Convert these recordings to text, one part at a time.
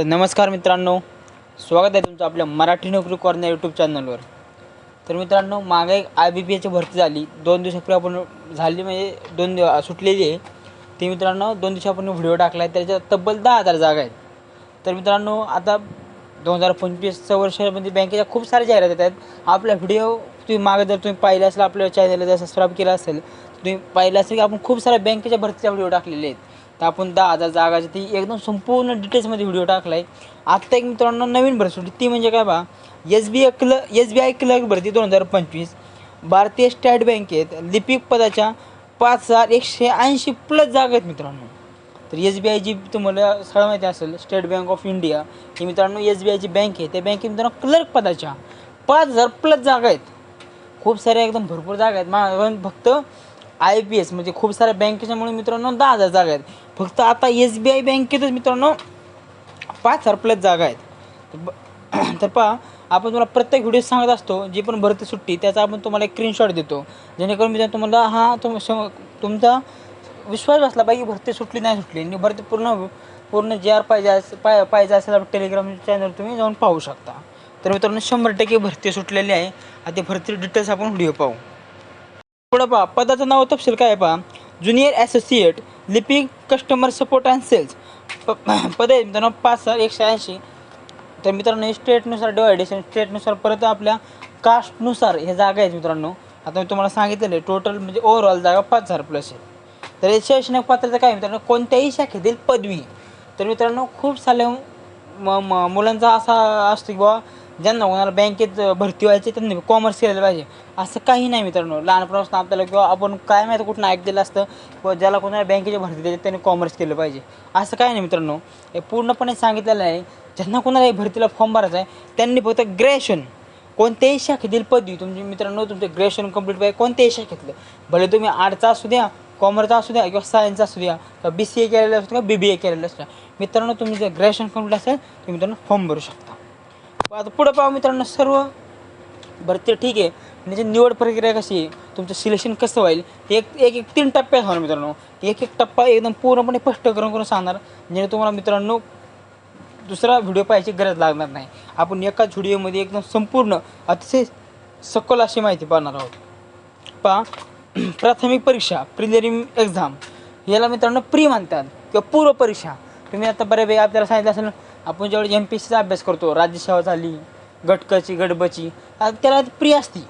तर नमस्कार मित्रांनो स्वागत आहे तुमचं आपल्या मराठी नोकरी कॉर्नर यूट्यूब चॅनलवर तर मित्रांनो मागे एक आय बी पी एची भरती झाली. दोन दिवसापूर्वी आपण झाली म्हणजे दोन दिवस सुटलेली आहे. ती मित्रांनो दोन दिवसापूर्वी व्हिडिओ टाकला आहे त्याच्यात तब्बल दहा हजार जागा आहेत. तर मित्रांनो आता दोन हजार पंचवीसच्या वर्षामध्ये म्हणजे बँकेच्या खूप साऱ्या जाहिराती येत आहेत. आपला व्हिडिओ तुम्ही मागे जर तुम्ही पाहिला असेल आपल्या चॅनलला जर सबस्क्राईब केला असेल तुम्ही पाहिलं असेल की आपण खूप साऱ्या बँकेच्या भरतीचा व्हिडिओ टाकलेले आहेत. तर आपण दहा हजार जागाची ती एकदम संपूर्ण डिटेल्समध्ये व्हिडिओ टाकला आहे आत्ता एक मित्रांनो नवीन भरती सुटली ती म्हणजे काय बा एस बी आय क्ल एस बी आय क्लर्क भरती दोन हजार पंचवीस. भारतीय स्टेट बँकेत लिपिक पदाच्या पाच हजार एकशे ऐंशी प्लस जागा आहेत मित्रांनो. तर एस बी आय जी तुम्हाला सगळं माहिती असेल स्टेट बँक ऑफ इंडिया ही मित्रांनो एस बी आयची बँक आहे. त्या बँकेत मित्रांनो क्लर्क पदाच्या पाच हजार प्लस जागा आहेत. खूप साऱ्या एकदम भरपूर जागा आहेत. मा फक्त आय पी एस म्हणजे खूप साऱ्या बँकेच्यामुळे मित्रांनो दहा हजार जागा आहेत. फक्त आता एस बी आय बँकेतच मित्रांनो पाच हजार प्लस जागा आहेत. तर ब- तर पहा आपण तुम्हाला प्रत्येक व्हिडिओ सांगत असतो जी पण भरती सुट्टी त्याचा आपण तुम्हाला एक स्क्रीनशॉट देतो. जेणेकरून मी तुम्हाला हा तुम शं- तुमचा विश्वास बसला पाहिजे भरती सुटली नाही सुटली. आणि भरती पूर्ण हो- पूर्ण जे आर पाहिजे असेल पाय पाहिजे असेल आपण टेलिग्राम चॅनल तुम्ही जाऊन पाहू शकता. तर मित्रांनो शंभर टक्के भरती सुटलेली आहे. आता ते भरती डिटेल्स आपण व्हिडिओ पाहू. पुढं पहा पदाचं नाव तपशील काय पहा. ज्युनियर ॲसोसिएट लिपिंग कस्टमर सपोर्ट अँड सेल्स प पद आहे मित्रांनो पाच हजार एकशे ऐंशी. तर मित्रांनो हे स्टेटनुसार डिवायडेशन स्टेटनुसार परत आपल्या कास्टनुसार हे जागा आहेत मित्रांनो. आता मी तुम्हाला सांगितलेलं आहे टोटल म्हणजे ओव्हरऑल जागा पाच हजार प्लस आहे. तर हे शैक्षणिक पात्रता काय मित्रांनो कोणत्याही शाखेतील पदवी. तर मित्रांनो खूप साऱ्या म म मुलांचा असा असतो की बाबा ज्यांना कोणाला बँकेत भरती व्हायची त्यांनी कॉमर्स केलेलं पाहिजे. असं काही नाही मित्रांनो. लहानपणापासून आपल्याला किंवा आपण काय माहिती कुठून ऐकलेलं असतं किंवा ज्याला कोणाला बँकेची भरती द्यायची त्यांनी कॉमर्स केलं पाहिजे. असं काही नाही मित्रांनो. हे पूर्णपणे सांगितलेलं आहे. ज्यांना कोणाला भरतीला फॉर्म भरायचा आहे त्यांनी फक्त ग्रॅज्युएशन कोणत्याही शाखेतील पदवी तुमची मित्रांनो तुमचं ग्रॅज्युएशन कंप्लीट पाहिजे कोणत्याही शाखेतलं. भले तुम्ही आर्टचा असू द्या कॉमर्सचा असू द्या किंवा सायन्सचा असू द्या किंवा बी सी ए केलेलं असू किंवा बी बी ए केलेलं असू मित्रांनो तुम्ही जर ग्रॅज्युएशन कंप्लीट असेल तुम्ही मित्रांनो फॉर्म भरू शकता. आता पुढं पाहू मित्रांनो सर्व. भरती ठीक आहे. म्हणजे निवड प्रक्रिया कशी आहे? तुमचं सिलेक्शन कसं होईल? एक एक एक तीन टप्प्यात होणार मित्रांनो. एक एक टप्पा एकदम पूर्णपणे स्पष्ट करून करून सांगणार. म्हणजे तुम्हाला मित्रांनो दुसरा व्हिडिओ पाहायची गरज लागणार नाही. आपण एकाच व्हिडिओमध्ये एकदम संपूर्ण अतिशय सखोल अशी माहिती पाहणार आहोत. पहा. प्राथमिक परीक्षा प्रिलिम एक्झाम याला मित्रांनो प्री म्हणतात किंवा पूर्व परीक्षा. तुम्ही आता बऱ्यापैकी आपल्याला सांगितलं असेल आपण ज्यावेळी एम पी एस सीचा अभ्यास करतो राज्यसेवा झाली गटकची गडबची त्याला प्री असती.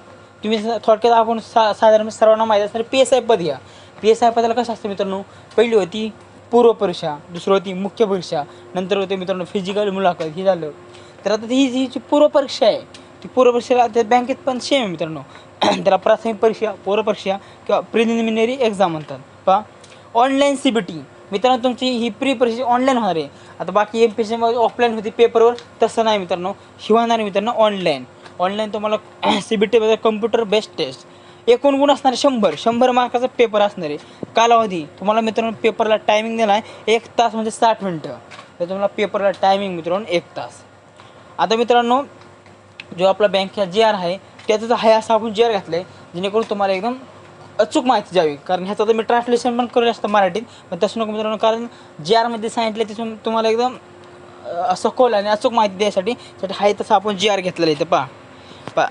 तुम्ही थोडक्यात आपण सा साधारण सर्वांना माहीत असणार पी एस आय पद घ्या. पी एस आय पदाला कसं असतं मित्रांनो? पहिली होती पूर्व परीक्षा दुसरी होती मुख्य परीक्षा नंतर होते मित्रांनो फिजिकल मुलाखत. ही झालं. तर आता ही जी जी पूर्व परीक्षा आहे ती पूर्व परीक्षेला त्या बँकेत पण सेम आहे मित्रांनो. त्याला प्राथमिक परीक्षा पूर्व परीक्षा किंवा प्रिलिमिनरी एक्झाम म्हणतात. पहा. ऑनलाईन सी बी टी मित्रांनो तुमची ही प्री परीक्षा ऑनलाईन होणार आहे आता बाकी एम पी सी ऑफलाईन होती पेपरवर तसं नाही मित्रांनो ही होणार आहे मित्रांनो ऑनलाईन ऑनलाईन तुम्हाला C B T computer based test एकूण गुण असणारे शंभर शंभर मार्काचा पेपर असणार आहे. कालावधी तुम्हाला मित्रांनो पेपरला टायमिंग दिला आहे एक तास म्हणजे साठ मिनटं. तर तुम्हाला पेपरला टायमिंग मित्रांनो एक तास. आता मित्रांनो जो आपला बँकचा जी आर आहे त्याचं आहे असं आपण जी आर घातलं आहे जेणेकरून तुम्हाला एकदम अचूक माहिती द्यावी. कारण ह्याचं तर मी ट्रान्सलेशन पण करू असतं मराठीत. पण तसं नको मित्रांनो कारण जी आरमध्ये सांगितलं तिथून तुम्हाला एकदम सखोल आणि अचूक माहिती द्यायसाठी त्यासाठी आहे तसं आपण जी आर घेतलेलं इथं पहा. पा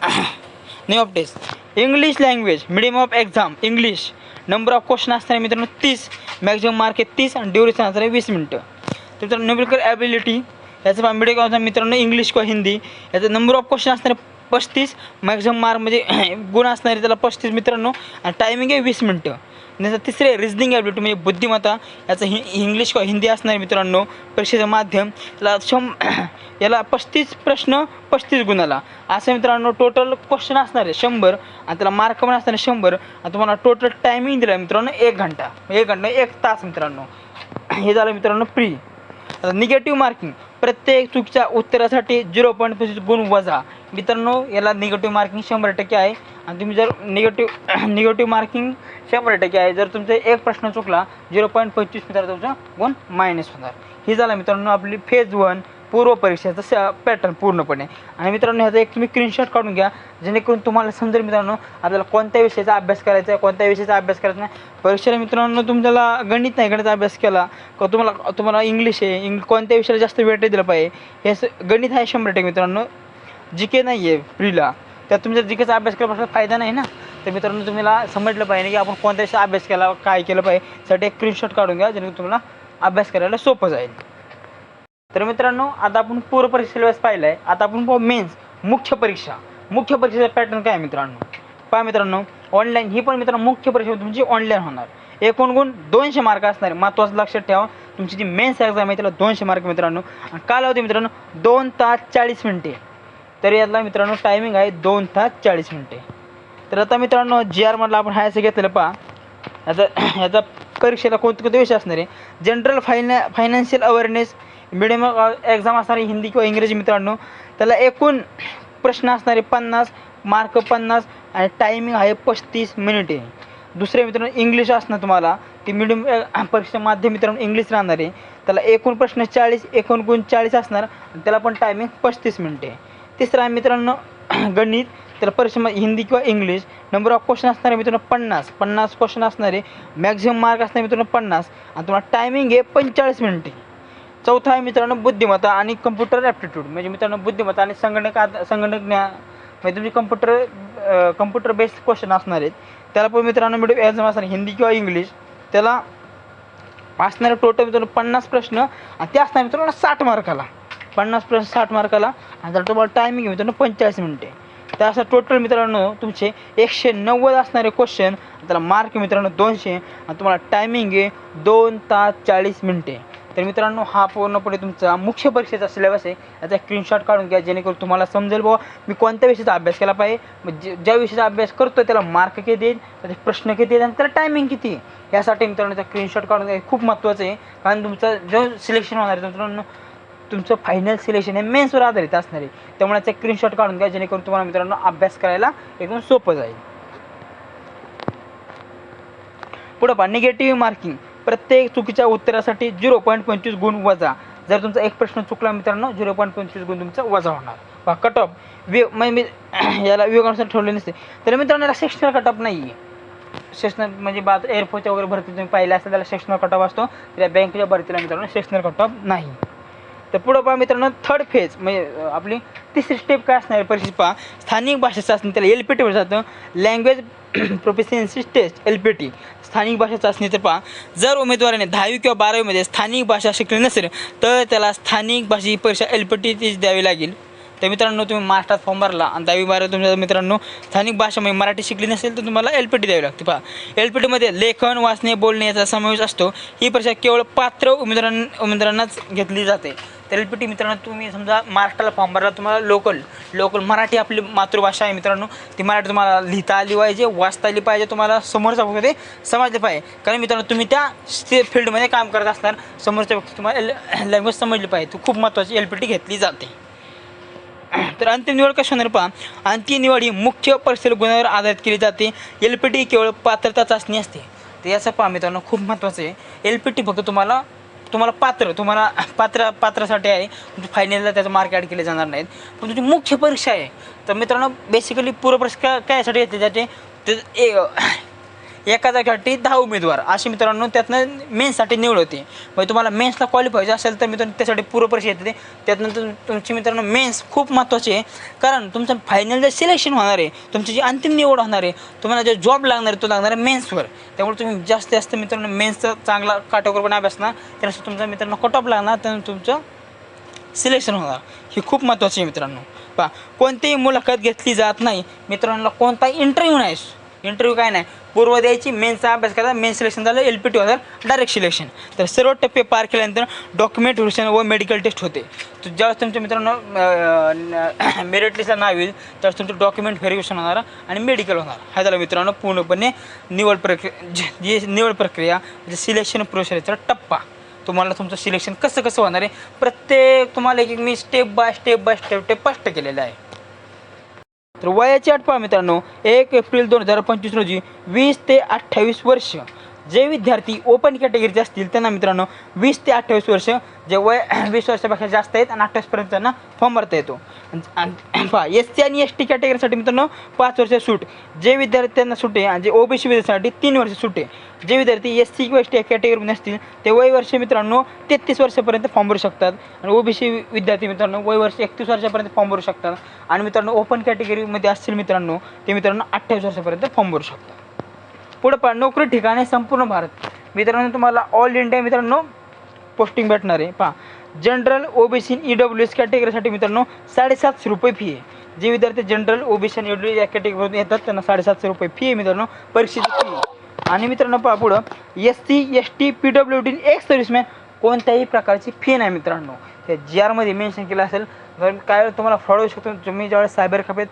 name of test English language medium of exam English number of question असणार आहे मित्रांनो तीस. मॅक्झिमम मार्क आहे तीस आणि ड्युरेशन असणार आहे वीस मिनटं तर मित्रांनो ॲबिलिटी याचं मिडियम ऑफ मित्रांनो इंग्लिश किंवा हिंदी. याचं नंबर ऑफ क्वेश्चन असणार पस्तीस मॅक्झिमम मार्क म्हणजे गुण असणारे त्याला पस्तीस मित्रांनो. आणि टायमिंग आहे वीस मिनटं. नंतर तिसरे रिजनिंग ॲबिलिटी म्हणजे बुद्धिमत्ता. याचं हि इंग्लिश किंवा हिंदी असणार आहे मित्रांनो परीक्षेचं माध्यम. त्याला शं याला पस्तीस प्रश्न पस्तीस गुणाला. असं मित्रांनो टोटल क्वेश्चन असणार आहे शंभर. आणि त्याला मार्क पण असणार आहे शंभर. आणि तुम्हाला टोटल टायमिंग दिला मित्रांनो एक घंटा. एक घंटा एक तास मित्रांनो. हे झालं मित्रांनो प्री आता निगेटिव्ह मार्किंग प्रत्येक चुकीच्या उत्तरासाठी झिरो पॉईंट पंचवीस गुण वजा. मित्रांनो याला निगेटिव्ह मार्किंग शंभर टक्के आहे. आणि तुम्ही जर निगेटिव्ह निगेटिव्ह मार्किंग शंभर टक्के आहे. जर तुमचा एक प्रश्न चुकला झिरो पॉईंट पंचवीस मित्रांनो तुमचा गुण मायनस होणार. ही झाला मित्रांनो आपली फेज वन पूर्व परीक्षेचा पॅटर्न पूर्णपणे. आणि मित्रांनो ह्याचा एक तुम्ही स्क्रीनशॉट काढून घ्या जेणेकरून तुम्हाला समजेल मित्रांनो आपल्याला कोणत्या विषयाचा अभ्यास करायचा आहे कोणत्या विषयाचा अभ्यास करायचा नाही. परीक्षेला मित्रांनो तुमच्याला गणित नाही गणिताचा अभ्यास केला का तुम्हाला तुम्हाला इंग्लिश आहे इंग्लिश कोणत्या विषयाला जास्त वेळ दिलं पाहिजे हे गणित आहे शंभर टक्के मित्रांनो जी के नाही आहे फ्रीला त्यात तुमच्या जी केचा अभ्यास केल्यापासून फायदा नाही ना? तर मित्रांनो तुम्हाला समजलं पाहिजे की आपण कोणत्या विषयाचा अभ्यास केला काय केलं पाहिजे त्यासाठी एक स्क्रीनशॉट काढून घ्या जेणेकरून तुम्हाला अभ्यास करायला सोपं जाईल. तर मित्रांनो आता आपण पूर्व परीक्षेला वेळेस पाहिलं आहे आता आपण पाहू मेन्स मुख्य परीक्षा. मुख्य परीक्षेचा पॅटर्न काय आहे मित्रांनो? पहा मित्रांनो ऑनलाईन ही पण मित्रांनो मुख्य परीक्षा तुमची ऑनलाईन होणार. एकूण गुण दोनशे मार्क असणार. आहे. महत्त्वाचं लक्षात ठेवा तुमची जी मेन्स एक्झाम आहे त्याला दोनशे मार्क मित्रांनो. आणि कालावधी मित्रांनो दोन तास चाळीस मिनिटे. तर यातला मित्रांनो टायमिंग आहे दोन तास चाळीस मिनिटे. तर आता मित्रांनो जी आरमधला आपण हायचं घेतलेलं पहा. याचा याचा परीक्षेला कोणते कोणते विषय असणार आहे? जनरल फायना फायनान्शियल अवेअरनेस मिडियम एक्झाम असणारी हिंदी किंवा इंग्रजी मित्रांनो त्याला एकूण प्रश्न असणारे पन्नास मार्क पन्नास आणि टायमिंग आहे पस्तीस मिनिटे दुसरे मित्रांनो इंग्लिश असणार तुम्हाला ती मिडियम परीक्षा माध्यम मित्रांनो इंग्लिश राहणार. आहे त्याला एकूण प्रश्न चाळीस एकूण चाळीस असणार आणि त्याला पण टायमिंग पस्तीस मिनिटे तिसरा आहे मित्रांनो गणित. तर परीक्षा हिंदी किंवा इंग्लिश नंबर ऑफ क्वेश्चन असणार आहे मित्रांनो पन्नास. पन्नास क्वेश्चन असणारे. मॅक्झिमम मार्क असणार मित्रांनो पन्नास. आणि तुम्हाला टायमिंग आहे पंचेचाळीस मिनिटे चौथा आहे मित्रांनो बुद्धिमत्ता आणि कम्प्युटर ॲप्टिट्यूड म्हणजे मित्रांनो बुद्धिमत्ता आणि संगणक आद- संगणक ज्ञान म्हणजे तुमची कम्प्युटर कम्प्युटर बेस्ड क्वेश्चन असणार आहेत. त्याला पण मित्रांनो मिडियम एक्झाम असणार हिंदी किंवा इंग्लिश त्याला असणारे टोटल मित्रांनो पन्नास प्रश्न आणि ते असणार मित्रांनो साठ मार्काला. पन्नास प्रश्न साठ मार्काला. आणि त्याला तुम्हाला टायमिंग आहे मित्रांनो पंचेचाळीस मिनिटे तर असं टोटल मित्रांनो तुमचे एकशे नव्वद असणारे क्वेश्चन त्याला मार्क मित्रांनो दोनशे. आणि तुम्हाला टायमिंग आहे दोन तास चाळीस मिनिटे तर मित्रांनो हा पूर्णपणे तुमचा मुख्य परीक्षेचा सिलेबस आहे. याचा स्क्रीनशॉट काढून घ्या जेणेकरून तुम्हाला समजेल बाबा मी कोणत्या विषयाचा अभ्यास केला पाहिजे. म्हणजे ज्या विषयाचा अभ्यास करतो त्याला मार्क किती येईल त्याचे प्रश्न किती येईल आणि त्याला टायमिंग किती आहे. यासाठी मित्रांनो त्या स्क्रीनशॉट काढून घ्या. हे खूप महत्त्वाचं आहे. कारण तुमचं जो सिलेक्शन होणार आहे मित्रांनो तुमचं फायनल सिलेक्शन हे मेन्सवर आधारित असणार आहे. त्यामुळे त्याचा स्क्रीनशॉट काढून घ्या जेणेकरून तुम्हाला मित्रांनो अभ्यास करायला एकदम सोपं जाईल. पुढं पहा निगेटिव्ह मार्किंग प्रत्येक चुकीच्या उत्तरासाठी झिरो पॉईंट पंचवीस गुण वजा. जर तुमचा एक प्रश्न चुकला मित्रांनो झिरो पॉईंट पंचवीस गुण तुमचा वजा होणार. वा कट ऑफ वि म्हणजे मी याला विभागानुसार ठेवले नसते. तर मित्रांनो याला सेक्शनल कट ऑफ नाही आहे सेक्शनल म्हणजे बाद एअरफोर्सच्या वगैरे भरती तुम्ही पाहिलं असेल त्याला सेक्शनल कट ऑफ असतो. त्या बँकेच्या भरतीला मित्रांनो सेक्शनल कट ऑफ नाही. तर पुढं पहा मित्रांनो थर्ड फेज म्हणजे आपली तिसरी स्टेप काय असणार आहे? परीक्षेत पहा. स्थानिक भाषा चाचणी त्याला एल पी टी जातं. Language proficiency test L P T स्थानिक भाषा चाचणीचं पहा. जर उमेदवाराने दहावी किंवा बारावीमध्ये स्थानिक भाषा शिकली नसेल तर त्याला स्थानिक भाषी परीक्षा एल पी टी द्यावी लागेल. तर मित्रांनो तुम्ही महाराष्ट्रात फॉर्म भरला. आणि दहावी बारावी तुमच्या मित्रांनो स्थानिक भाषा म्हणजे मराठी शिकली नसेल तर तुम्हाला एल पी टी द्यावी लागते पहा. एल पी टीमध्ये लेखन वाचणे बोलणे याचा समावेश असतो. ही परीक्षा केवळ पात्र उमेदवारां उमेदवारांनाच घेतली जाते. तर एल पी टी मित्रांनो तुम्ही समजा महाराष्ट्राला फॉर्म भरला तुम्हाला लोकल लोकल मराठी आपली मातृभाषा आहे मित्रांनो ती मराठी तुम्हाला लिहिता आली पाहिजे वाचता आली पाहिजे तुम्हाला समोरच्या ते समजले पाहिजे. कारण मित्रांनो तुम्ही त्या स्टे फील्डमध्ये काम करत असणार समोरच्या व्यक्ती तुम्हाला लँग्वेज समजली पाहिजे. खूप महत्त्वाची एल पी टी घेतली जाते. तर अंतिम निवड कशी होणार पहा. अंतिम निवड ही मुख्य परिस्थिती गुणांवर आधारित केली जाते. एल पी टी केवळ पात्रता चाचणी असते. तर याचा पहा मित्रांनो खूप महत्त्वाचं आहे. एल पी टी फक्त तुम्हाला तुम्हाला पात्र तुम्हाला पात्र पात्रासाठी आहे. फायनलला त्याचं मार्क ॲड केले जाणार नाहीत. पण तुमची मुख्य परीक्षा आहे. तर मित्रांनो बेसिकली पूर्व परीक्षा काय येते त्याचे ते ए- एका जागेसाठी दहा उमेदवार असे मित्रांनो त्यातनं मेन्ससाठी निवड होते. म्हणजे तुम्हाला मेन्सला क्वालिफायचं असेल तर मित्रांनो त्यासाठी पूर्व परीक्षा येते त्यातनं तुम तुमची मित्रांनो मेन्स खूप महत्त्वाची आहे. कारण तुमचं फायनल जे सिलेक्शन होणार आहे तुमची जी अंतिम निवड होणार आहे तुम्हाला जो जॉब लागणार आहे तो लागणार आहे मेन्सवर त्यामुळे तुम्ही जास्तीत जास्त मित्रांनो मेन्सचा चांगला काटेकोरपणे अभ्यास ना त्यानुसार तुमचा मित्रांनो कट ऑफ लागणार त्यानंतर तुमचं सिलेक्शन होणार. ही खूप महत्त्वाची आहे मित्रांनो. पहा कोणतीही मुलाखत घेतली जात नाही. मित्रांनो कोणताही इंटरव्ह्यू नाही. इंटरव्ह्यू काय नाही. पूर्व द्यायची मेन्सचा अभ्यास करा मेन सिलेक्शन झालं एल पी टी होणार डायरेक्ट सिलेक्शन तर सर्व टप्पे पार केल्यानंतर डॉक्युमेंट व्हेरिफिकेशन व मेडिकल टेस्ट होते. तर ज्यावेळेस तुमच्या मित्रांनो मेरिट लिस्टला नाव येईल त्यावेळेस तुमचं डॉक्युमेंट व्हेरिफिकेशन होणार आणि मेडिकल होणार. हा झाला मित्रांनो पूर्णपणे निवड प्रक्रिया जी निवड प्रक्रिया म्हणजे सिलेक्शन प्रोसेसचा टप्पा. तुम्हाला तुमचं सिलेक्शन कसं कसं होणार आहे प्रत्येक तुम्हाला एक एक मी step by step by step step स्पष्ट केलेलं आहे. तर वयाची अट पहा मित्रांनो एक एप्रिल दोन हजार पंचवीस रोजी वीस ते अठ्ठावीस वर्ष जे विद्यार्थी ओपन कॅटेगरीचे असतील त्यांना मित्रांनो वीस ते अठ्ठावीस वर्ष जे वय वीस वर्षापेक्षा जास्त आहेत आणि अठ्ठावीसपर्यंत त्यांना फॉर्म भरता येतो. पहा एस सी आणि एस टी कॅटेगरीसाठी मित्रांनो पाच वर्ष सूट जे विद्यार्थ्यांना सुटे आहे आणि जे ओबीसी विद्यार्थ्यांसाठी तीन वर्ष सुटे आहे. जे विद्यार्थी एस सी किंवा एस टी कॅटेगरीमध्ये असतील ते वय वर्ष मित्रांनो तेहतीस वर्षापर्यंत फॉर्म भरू शकतात. आणि ओबीसी विद्यार्थी मित्रांनो वय वर्ष एकतीस वर्षापर्यंत फॉर्म भरू शकतात. आणि मित्रांनो ओपन कॅटेगरीमध्ये असतील मित्रांनो ते मित्रांनो अठ्ठावीस वर्षापर्यंत फॉर्म भरू शकतात. पुढं पहा नोकरी ठिकाणे संपूर्ण भारत. मित्रांनो तुम्हाला ऑल इंडिया मित्रांनो पोस्टिंग भेटणार आहे. पहा general OBC E W S कॅटेगरीसाठी मित्रांनो साडेसातशे रुपये फी आहे. जे विद्यार्थी जनरल ओबीसी आणि ई डब्ल्यू या कॅटेगरीमधून येतात त्यांना साडेसातशे रुपये फी आहे मित्रांनो परीक्षेची फी आणि मित्रांनो पहा पुढं S C S T P W D ex serviceman कोणत्याही प्रकारची फी नाही मित्रांनो. त्या जी आरमध्ये मेन्शन केलं असेल जर काय तुम्हाला फ्रॉड होऊ शकतो. तुम्ही ज्यावेळेस सायबर कॅफेत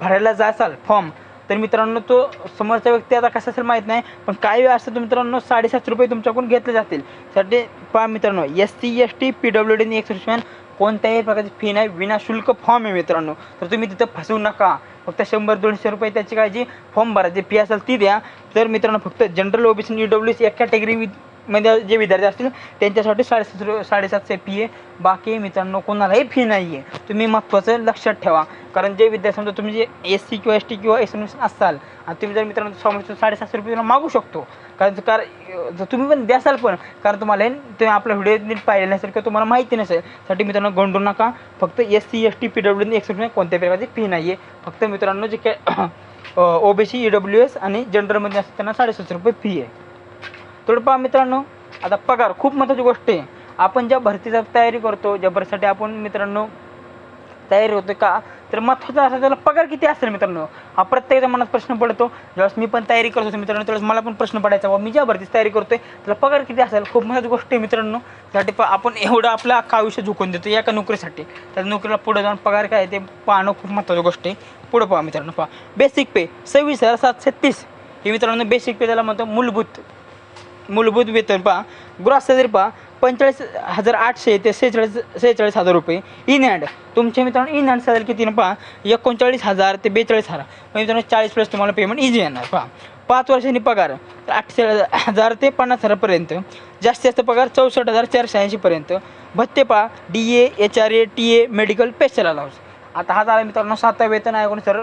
भरायला जासाल फॉर्म तर मित्रांनो तो समोरचा व्यक्ती आता कसा असेल माहीत नाही पण काही वेळ असतं मित्रांनो साडेसातशे रुपये तुमच्याकडून घेतले जातील. साठी पहा मित्रांनो S C S T P W D एक कोणत्याही प्रकारची फी नाही विनाशुल्क फॉर्म आहे मित्रांनो. तर तुम्ही तिथं फसवू नका. फक्त शंभर दोनशे रुपये त्याची काळजी फॉर्म भरायची फी असेल ती द्या. तर मित्रांनो फक्त general OBC E W C एक कॅटेगरी मध्ये जे विद्यार्थी असतील त्यांच्यासाठी साडेसात रु- साडेसातशे फी आहे बाकी मित्रांनो कोणालाही फी नाही आहे तुम्ही महत्त्वाचं लक्षात ठेवा. कारण जे विद्यार्थी समजा तुम्ही जे एस सी किंवा एस टी किंवा एस एम एस असाल आणि तुम्ही जर मित्रांनो समोर साडेसातशे रुपये तुम्हाला मागू शकतो. कारण कारण जर तुम्ही पण द्यासाल पण कारण तुम्हाला तुम्ही आपला व्हिडिओ नीट पाहिलेला नसेल किंवा तुम्हाला माहिती नसेल साठी मित्रांनो गोंडू नका. फक्त S C S T P W express कोणत्याही प्रकारची फी नाही आहे फक्त मित्रांनो जे काय ओबीसी ई डब्ल्यू एस आणि जनरलमध्ये असतात त्यांना साडेसातशे रुपये फी आहे. थोडं पहा मित्रांनो आता पगार खूप महत्त्वाची गोष्ट आहे. आपण ज्या भरतीचा तयारी करतो ज्या भरतीसाठी आपण मित्रांनो तयारी होतो का तर महत्त्वाचा असं त्याला पगार किती असेल मित्रांनो? हा प्रत्येकाच्या मनात प्रश्न पडतो. ज्यावेळेस मी पण तयारी करत होतो मित्रांनो त्यावेळेस मला पण प्रश्न पडायचा बाबा मी ज्या भरतीची तयारी करतोय त्याला पगार किती असेल? खूप महत्त्वाची गोष्ट आहे मित्रांनो. त्यासाठी प- आपण एवढं आपलं अख्खा आयुष्य झुकून देतो एका नोकरीसाठी. त्या नोकरीला पुढे जाऊन पगार काय ते पाहणं खूप महत्त्वाची गोष्ट आहे. पुढं पहा मित्रांनो पहा. बेसिक पे सव्वीस हजार सातशे तीस. हे मित्रांनो बेसिक पे त्याला म्हणतो मूलभूत. मूलभूत वेतन पहा. ग्रॉस सॅलरी पहा. पंचेचाळीस हजार आठशे ते सेहेचाळीस सेहेचाळीस हजार रुपये. इन हँड तुमच्या मित्रांनो इन हँड सॅलरी किती पहा. एकोणचाळीस हजार ते बेचाळीस हजार. म्हणजे मित्रांनो चाळीस प्लस तुम्हाला पेमेंट इझी येणार. पहा. पाच वर्षांनी पगार तर आठशे हजार ते पन्नास हजारपर्यंत जास्तीत जास्त पगार चौसष्ट हजार चारशे ऐंशीपर्यंत भत्ते पहा. D A H R A T A medical special allowance आता हा झाला मित्रांनो सातवा वेतन आयोगानुसार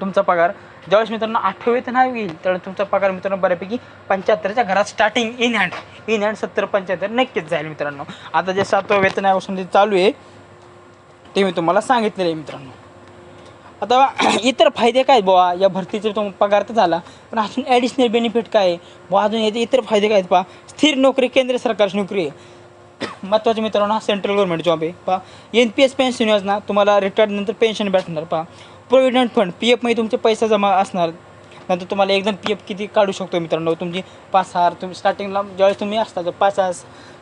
तुमचा पगार. ज्यावेळेस मित्रांनो आठवं वेतन नाव येईल तर तुमचा पगार मित्रांनो बऱ्यापैकी पंच्याहत्तरच्या घरात starting in hand in hand सत्तर पंच्याहत्तर नक्कीच जाईल मित्रांनो. आता जे सातवं वेतन आयोगापासून चालू आहे ते मी तुम्हाला सांगितलेलं आहे मित्रांनो. आता इतर फायदे काय बुवा? या भरतीचे तो पगार तर झाला पण अजून ॲडिशनल बेनिफिट काय? आहे बुवा अजून याचे इतर फायदे काय आहेत पहा स्थिर नोकरी केंद्र सरकारची नोकरी आहे. महत्त्वाचे मित्रांनो हा सेंट्रल गव्हर्नमेंट जॉब आहे. पहा एन पी एस पेन्शन योजना तुम्हाला रिटायर्डनंतर पेन्शन भेटणार पहा प्रोव्हिडंट फंड पी एफमध्ये तुमचे पैसे जमा असणार. नंतर तुम्हाला एकदम पी एफ किती काढू शकतो मित्रांनो? तुमची पाच हजार तुम्ही स्टार्टिंगला ज्यावेळेस तुम्ही असता तर पाच हजार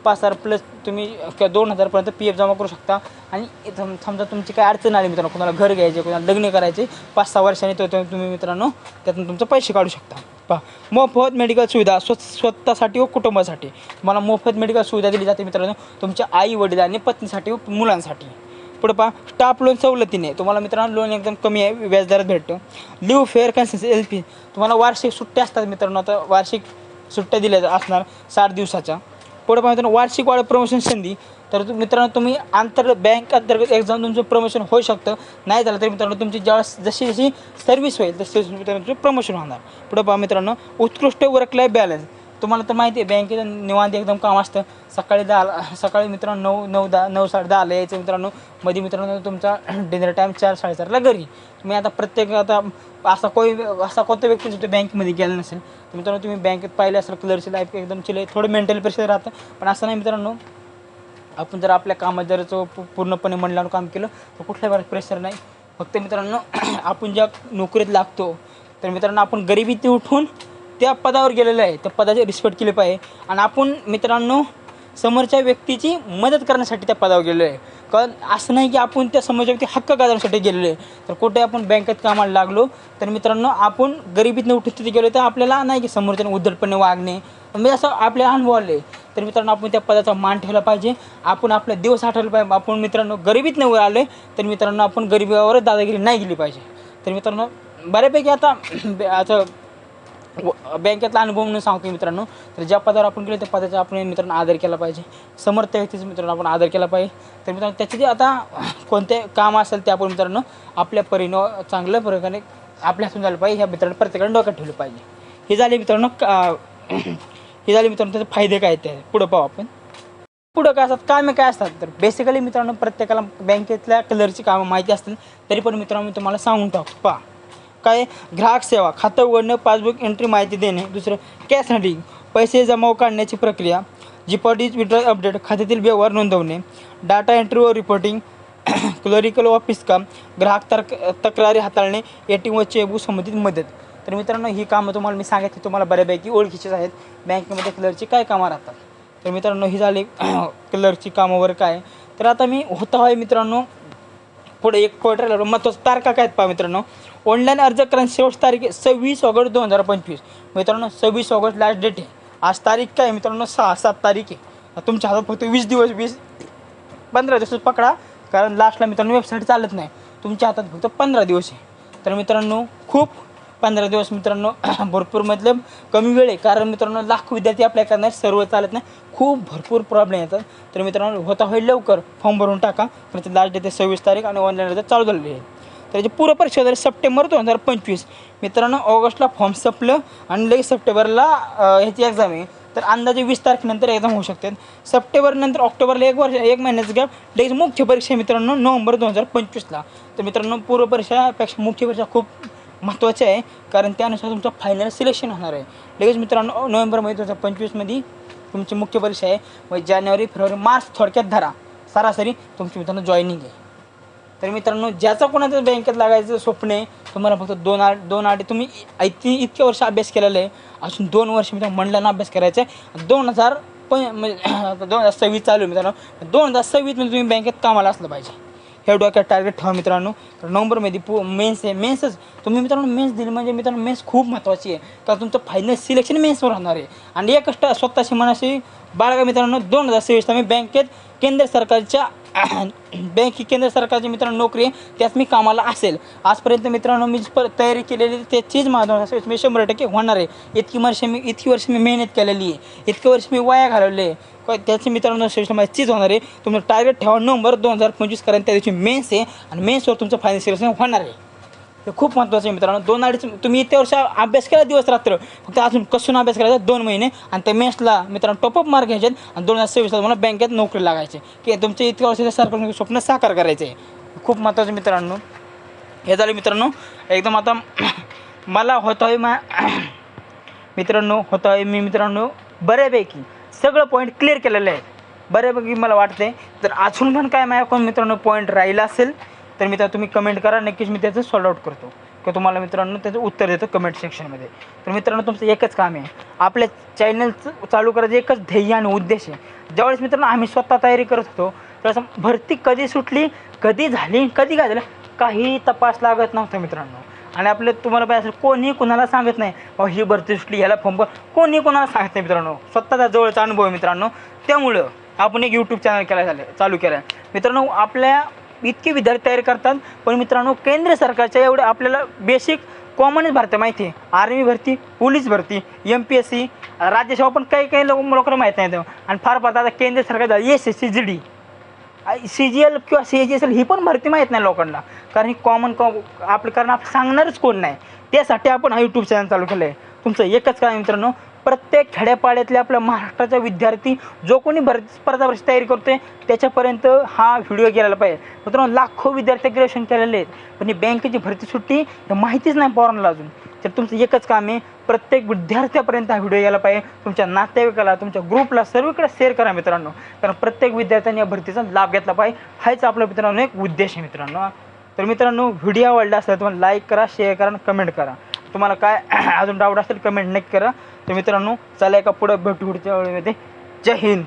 पाच हजार प्लस तुम्ही किंवा दोन हजारपर्यंत पी एफ जमा करू शकता. आणि समजा तुमची काय अडचण आली मित्रांनो कोणाला घर घ्यायचे कोणाला लग्न करायचे पाच सहा वर्षांनी तो तो तुम्ही मित्रांनो त्यातून तुमचे पैसे काढू शकता. पहा मोफत मेडिकल सुविधा स्व स्वतःसाठी व कुटुंबासाठी. तुम्हाला मोफत मेडिकल सुविधा दिली जाते मित्रांनो तुमच्या आई वडील आणि पत्नीसाठी व मुलांसाठी. पुढं पहा. स्टाफ लोन सवलतीने तुम्हाला मित्रांनो लोन एकदम कमी आहे. व्याजदरात भेटतं. लिव्ह फेअर कन्सेस एल पी तुम्हाला वार्षिक सुट्ट्या असतात मित्रांनो आता वार्षिक सुट्ट्या दिल्या जा- असणार साठ दिवसाच्या. पुढं पहा मित्रांनो वार्षिक वाढ प्रमोशन संधी. तर मित्रांनो तुम्ही आंतर बँक अंतर्गत एक्झाम तुमचं प्रमोशन होऊ शकतं. नाही झालं तर मित्रांनो तुमची ज्यावेळेस जशी जशी सर्व्हिस होईल तशी मित्रांनो तुमचं प्रमोशन होणार. पुढं पहा मित्रांनो उत्कृष्ट वर्क लाईफ बॅलन्स तुम्हाला तर माहिती आहे बँकेचं निवांत एकदम काम असतं. सकाळी दहा सकाळी मित्रांनो नऊ नऊ दहा नऊ साडे दहाला यायचं मित्रांनो. मध्ये मित्रांनो तुमचा डिनर टाईम चार साडेचारला घरी. तुम्ही आता प्रत्येक आता असा कोई असा कोणता व्यक्ती जो बँकेमध्ये गेला नसेल तर मित्रांनो तुम्ही बँकेत पाहिले असेल क्लर्कची लाईफ एकदम चिले थोडं मेंटल प्रेशर राहतं. पण असं नाही मित्रांनो. आपण जर आपल्या कामात जर पूर्णपणे मन लावून काम केलं तर कुठल्याही प्रकारचं प्रेशर नाही. फक्त मित्रांनो आपण ज्या नोकरीत लागतो तर मित्रांनो आपण गरिबीत उठून त्या पदावर गेलेलं आहे. त्या पदाचे रिस्पेक्ट केली पाहिजे. आणि आपण मित्रांनो समोरच्या व्यक्तीची मदत करण्यासाठी त्या पदावर गेलेलो आहे. कारण असं नाही की आपण त्या समोरच्या व्यक्ती हक्क गाजवण्यासाठी गेलेलो आहे. तर कुठे आपण बँकेत कामाला लागलो तर मित्रांनो आपण गरिबीतनं उठून तिथे गेलो तर आपल्याला नाही की समोरच्याने उद्धटपणे वागणे. म्हणजे असं आपल्या अनुभव आले. तर मित्रांनो आपण त्या पदाचा मान ठेवला पाहिजे. आपण आपले दिवस आठवला पाहिजे. आपण मित्रांनो गरिबीत नाही आले तर मित्रांनो आपण गरिबीवर दादागिरी नाही गेली पाहिजे. तर मित्रांनो बऱ्यापैकी आता आता बँकेतला अनुभव म्हणून सांगतो मित्रांनो. तर ज्या पदावर आपण गेलो त्या पदाचा आपण मित्रांनो आदर केला पाहिजे. समर्थ व्यक्तीचा मित्रांनो आपण आदर केला पाहिजे. तर मित्रांनो त्याचे जे आता कोणते काम असेल ते आपण मित्रांनो आपल्या परीनं चांगल्या प्रकारे आपल्या हातून झालं पाहिजे. ह्या मित्रांनो प्रत्येकाने डोक्यात ठेवलं पाहिजे. हे झाले मित्रांनो का हे झाले मित्रांनो त्याचे फायदे काय ते पुढं पाहू आपण. पुढं काय असतात? कामे काय असतात? तर बेसिकली मित्रांनो प्रत्येकाला बँकेतल्या कलरची कामं माहिती असतील तरी पण मित्रांनो मी तुम्हाला सांगून टाकतो पहा. काय? ग्राहक सेवा खातं उघडणं पासबुक एंट्री माहिती देणे. दुसरं कॅश हँडिंग पैसे जमा काढण्याची प्रक्रिया जिपॉडीज विड्रॉल अपडेट खात्यातील व्यवहार नोंदवणे डाटा एंट्री व रिपोर्टिंग क्लरिकल ऑफिस काम ग्राहक तर्क तक्रारी हाताळणे ए टी व चेबू संबंधित मदत. तर मित्रांनो ही कामं तुम्हाला मी सांगितली तुम्हाला बऱ्यापैकी ओळखीचीच आहेत. बँकेमध्ये क्लर्कची काय कामं राहतात? तर मित्रांनो ही झाली क्लर्कची कामं वगैरे काय? तर आता मी होता आहे मित्रांनो पुढे एक पॉईंट राहिला महत्त्वाचं तारखा काय आहेत पहा मित्रांनो? ऑनलाईन अर्ज करण्याची शेवट तारीख आहे सव्वीस ऑगस्ट दोन हजार पंचवीस. मित्रांनो सव्वीस ऑगस्ट लास्ट डेट आहे. आज तारीख काय मित्रांनो? सहा सात तारीख आहे. तुमच्या हातात फक्त वीस दिवस वीस पंधरा दिवस पकडा. कारण लास्टला मित्रांनो वेबसाईट चालत नाही. तुमच्या हातात फक्त पंधरा दिवस आहे. तर मित्रांनो खूप पंधरा दिवस मित्रांनो भरपूर मतलब कमी वेळ आहे. कारण मित्रांनो लाखो विद्यार्थी अप्लाय करणार सर्व चालत नाही. खूप भरपूर प्रॉब्लेम येतात. तर मित्रांनो होता होईल लवकर फॉर्म भरून टाका. तर लास्ट डेट आहे सव्वीस तारीख आणि ऑनलाईन अर्ज चालू झालेली आहे तर याची पूर्व परीक्षा झाली सप्टेंबर दोन हजार पंचवीस. मित्रांनो ऑगस्टला फॉर्म संपलं आणि लगेच सप्टेंबरला ह्याची एक्झाम आहे. तर अंदाजे वीस तारखेनंतर एक्झाम होऊ शकते. सप्टेंबर नंतर ऑक्टोबरला एक वर्ष एक महिन्याचं गॅप लगेच मुख्य परीक्षा मित्रांनो नोव्हेंबर दोन हजार पंचवीसला. तर मित्रांनो पूर्व परीक्षापेक्षा मुख्य परीक्षा खूप महत्त्वाचे आहे कारण त्यानुसार तुमचं फायनल सिलेक्शन होणार आहे. लगेच मित्रांनो नोव्हेंबरमध्ये दोन हजार पंचवीसमध्ये तुमची मुख्य परीक्षा आहे. मग जानेवारी फेब्रुवारी मार्च थोडक्यात धरा. सरासरी तुमची मित्रांनो जॉईनिंग आहे. तर मित्रांनो ज्याचा कोणाचं बँकेत लागायचं स्वप्न आहे तुम्हाला फक्त दोन आठ दोन आठ तुम्ही ती इतक्या वर्ष अभ्यास केलेला आहे. अजून दोन वर्ष मित्रांनो मंडळानं अभ्यास करायचा आहे. दोन हजार पण म्हणजे दोन हजार सव्वीस चालू आहे मित्रांनो. दोन हजार सव्वीसमध्ये तुम्ही बँकेत कामाला असलं पाहिजे. हे डोक्यात टार्गेट ठेवा मित्रांनो. तर नोव्हेंबरमध्ये पू मेन्स आहे. मेन्सच तुम्ही मित्रांनो मेन्स दिली म्हणजे मित्रांनो मेन्स खूप महत्त्वाची आहे. तर तुमचं फायनल सिलेक्शन मेन्सवर होणार आहे. आणि एक स्वतःशी मनाशी बाळगा मित्रांनो दोन हजार सव्वीसला मी बँकेत केंद्र सरकारच्या बँक ही केंद्र सरकारची मित्रांनो नोकरी आहे त्यात मी कामाला असेल. आजपर्यंत मित्रांनो मी पर तयारी केलेली त्याचीच माझं मी शंभर टक्के होणार आहे. इतकी वर्ष मी इतकी वर्ष मी मेहनत केलेली आहे. इतके वर्ष मी वाया घालवले आहे. त्याची मित्रांनो श्रेष्ठ माझी चीज होणार आहे. तुमचं टार्गेट ठेवा. नोव्हेंबर दोन हजार पंचवीस कारण त्या दिवशी मेन्स आहे आणि मेन्सवर तुमचं फायनान्शियल होणार आहे. हे खूप महत्त्वाचं आहे मित्रांनो. दोन अडीच तुम्ही इतक्या वर्ष अभ्यास केला दिवस रात्र. फक्त अजून कसून अभ्यास करायचा दोन महिने. आणि त्या मेन्सला मित्रांनो टॉपअप मार्क घ्यायचे आणि दोन हजार सव्वीसला तुम्हाला बँकेत नोकरी लागायची. की तुमचे इतक्या वर्षाच्या सरकार स्वप्न साकार करायचे. आहे खूप महत्त्वाचं मित्रांनो. हे झालं मित्रांनो. एकदम आता मला होतं आहे मा मित्रांनो होतं आहे मी मित्रांनो बऱ्यापैकी सगळं पॉईंट क्लिअर केलेलं आहे. बऱ्यापैकी मला वाटते तर अजून पण काय माझ्याकडून मित्रांनो पॉईंट राहिला असेल तर मित्र तुम्ही कमेंट करा. नक्कीच मी त्याचं सॉल्व आउट करतो. किंवा तुम्हाला मित्रांनो त्याचं उत्तर देतो कमेंट सेक्शनमध्ये तर मित्रांनो तुमचं एकच काम आहे. आपल्या चॅनलचं चालू करायचं एकच ध्येय आणि उद्देश आहे. ज्यावेळेस मित्रांनो आम्ही स्वतः तयारी करत होतो त्यावेळेस भरती कधी सुटली कधी झाली कधी काय झालं काही तपास लागत नव्हता मित्रांनो. आणि आपले तुम्हाला पाहिजे असेल कोणी कोणाला सांगत नाही भाऊ ही भरती सुटली ह्याला फॉर्म भर कोणी कोणाला सांगत नाही मित्रांनो. स्वतःचा जवळचा अनुभव आहे मित्रांनो. त्यामुळं आपण एक यूट्यूब चॅनल केला झालं चालू केलं आहे मित्रांनो आपल्या इतके विद्यार्थी तयार करतात. पण मित्रांनो केंद्र सरकारच्या एवढं आपल्याला बेसिक कॉमनच भरती माहिती आहे. आर्मी भरती पोलीस भरती एम पी एस सी राज्यसेवा पण काही काही लोक लोकांना माहीत नाही आणि फार फार आता केंद्र सरकार S S C G D C G L किंवा सी जी एस एल ही पण भरती माहीत नाही लोकांना. कारण ही कॉमन कॉ आपलं कारण आपण सांगणारच कोण नाही. त्यासाठी आपण हा यूट्यूब चॅनल चालू केलं आहे तुमचं एकच काय मित्रांनो प्रत्येक खेड्यापाड्यातल्या आपल्या महाराष्ट्राचा विद्यार्थी जो कोणी भरती स्पर्धा परीक्षा तयारी करतोय त्याच्यापर्यंत हा व्हिडिओ गेलेला पाहिजे. मित्रांनो लाखो विद्यार्थी ग्रॅज्युएशन केलेले आहेत पण ही बँकेची भरती सुट्टी हे माहितीच नाही पोरांना अजून. तर तुमचं एकच काम आहे प्रत्येक विद्यार्थ्यापर्यंत हा व्हिडिओ गेला पाहिजे. तुमच्या नातेवाईकाला तुमच्या ग्रुपला सर्वीकडे शेअर करा मित्रांनो. कारण प्रत्येक विद्यार्थ्यांनी या भरतीचा लाभ घेतला पाहिजे. हाच आपला मित्रांनो एक उद्देश आहे मित्रांनो. तर मित्रांनो व्हिडिओ आवडला असेल तुम्हाला लाईक करा शेअर करा आणि कमेंट करा. तुम्हाला काय अजून डाऊट असेल कमेंट नक्की करा. तर मित्रांनो चला एका पुढं भेटू पुढच्या वेळेमध्ये. जय हिंद.